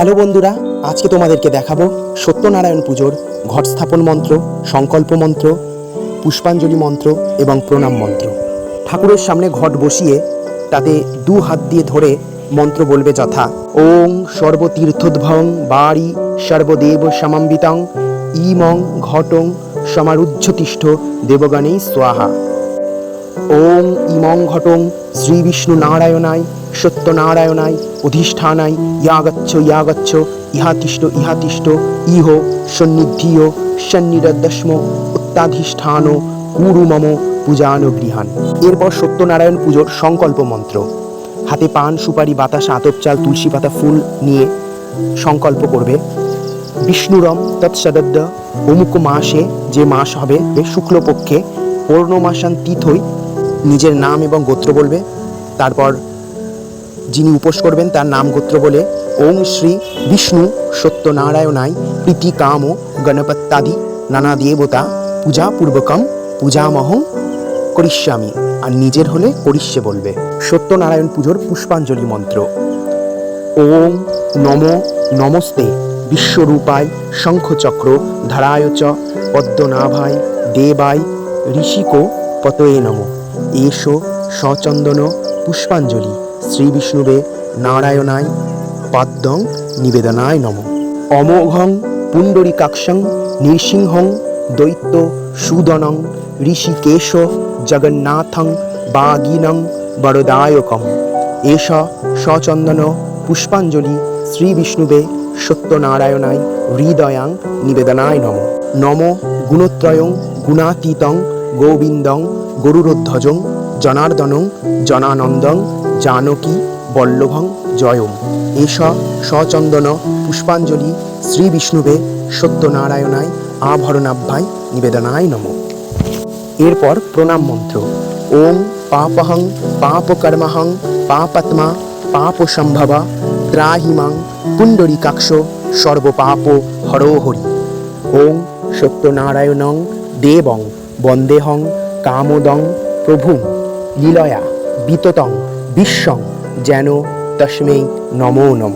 Hello বন্ধুরা, আজকে তোমাদেরকে দেখাবো সত্যনারায়ণ পুজোর ঘট স্থাপন মন্ত্র, সংকল্প মন্ত্র, পুষ্পাঞ্জলি মন্ত্র এবং প্রণাম মন্ত্র। ঠাকুরের সামনে ঘট বসিয়ে তাতে দু হাত দিয়ে ধরে মন্ত্র বলবে যথা, ওং সর্বতীর্থোদ্ভং বাড়ি সর্বদেব সমাম্বিতং, ইমং ঘটং সমারুজ্যতিষ্ঠ দেবগণেই স্বাহা। ওং ইমং ঘটং শ্রী বিষ্ণু নারায়ণায় সত্যনারায়ণায় অধিষ্ঠানায় ইয়াগচ্ছ ইয়াগচ্ছ, ইহাতিষ্ঠ ইহাতিষ্ঠ, ইহ সন্নিধিয় সন্নিরদস্ম উত্তাধিষ্ঠান কুরু মম পূজানো গৃহান এরপর সত্যনারায়ণ পুজোর সংকল্প মন্ত্র। হাতে পান, সুপারি, বাতাস, আতপ চাল, তুলসী পাতা, ফুল নিয়ে সংকল্প করবে। বিষ্ণুরম তৎসদদ্য অমুক মাসে যে মাস হবে শুক্লপক্ষে পূর্ণমাসান তিথই নিজের নাম এবং গোত্র বলবে। তারপর যিনি উপোস করবেন তার নাম গোত্র বলে ওং শ্রী বিষ্ণু সত্যনারায়ণায় প্রীতি কাম গণপত্যাদি নানা দেবতা পূজা পূর্বকম পূজামহং করিষ্যামি। আর নিজের হলে করিষ্যে বলবে। সত্যনারায়ণ পুজোর পুষ্পাঞ্জলি মন্ত্র। ওম নম নমস্তে। বিশ্বরূপায় শঙ্খচক্র ধারায় চ পদ্মনাভায় দেবায় ঋষিকো পতয়ে নম। এসো সচন্দন পুষ্পাঞ্জলি। শ্রী বিষ্ণুবে নারায়ণায় পাদ্যং নিবেদনায় নম। অমোঘং পুণ্ডরিকাক্ষং নৃসিংহং দৈত্য সুদনং ঋষিকেশ জগন্নাথং বাগিনং বরদায়কম। এষ সচন্দন পুষ্পাঞ্জলি শ্রী বিষ্ণুবে সত্যনারায়ণায় হৃদয়াং নিবেদনায় নম। নম গুণত্রয়ং গুণাতীতং গোবিন্দং গরুরধ্বজং জনার্দনং জনানন্দং জানকী, বল্লভং, জয়ম। এষ সচন্দন পুষ্পাঞ্জলি শ্রী বিষ্ণুবে সত্যনারায়ণায় আভরণাভ্যায় নিবেদনায় নম। এরপর প্রণাম মন্ত্র। ওম পাপহং, পাপকর্মহং, পাপাত্মা পাপ সম্ভবা ত্রাহিমাং, পুণ্ডরিকাক্ষ, সর্বপাপ, হরোহরি। ওং সত্যনারায়ণং, দেবং, বন্দেহং, কামোদং, প্রভুং। লীলয়া, বিততং। বিশ্বং যেন তস্মৈ নমো নম।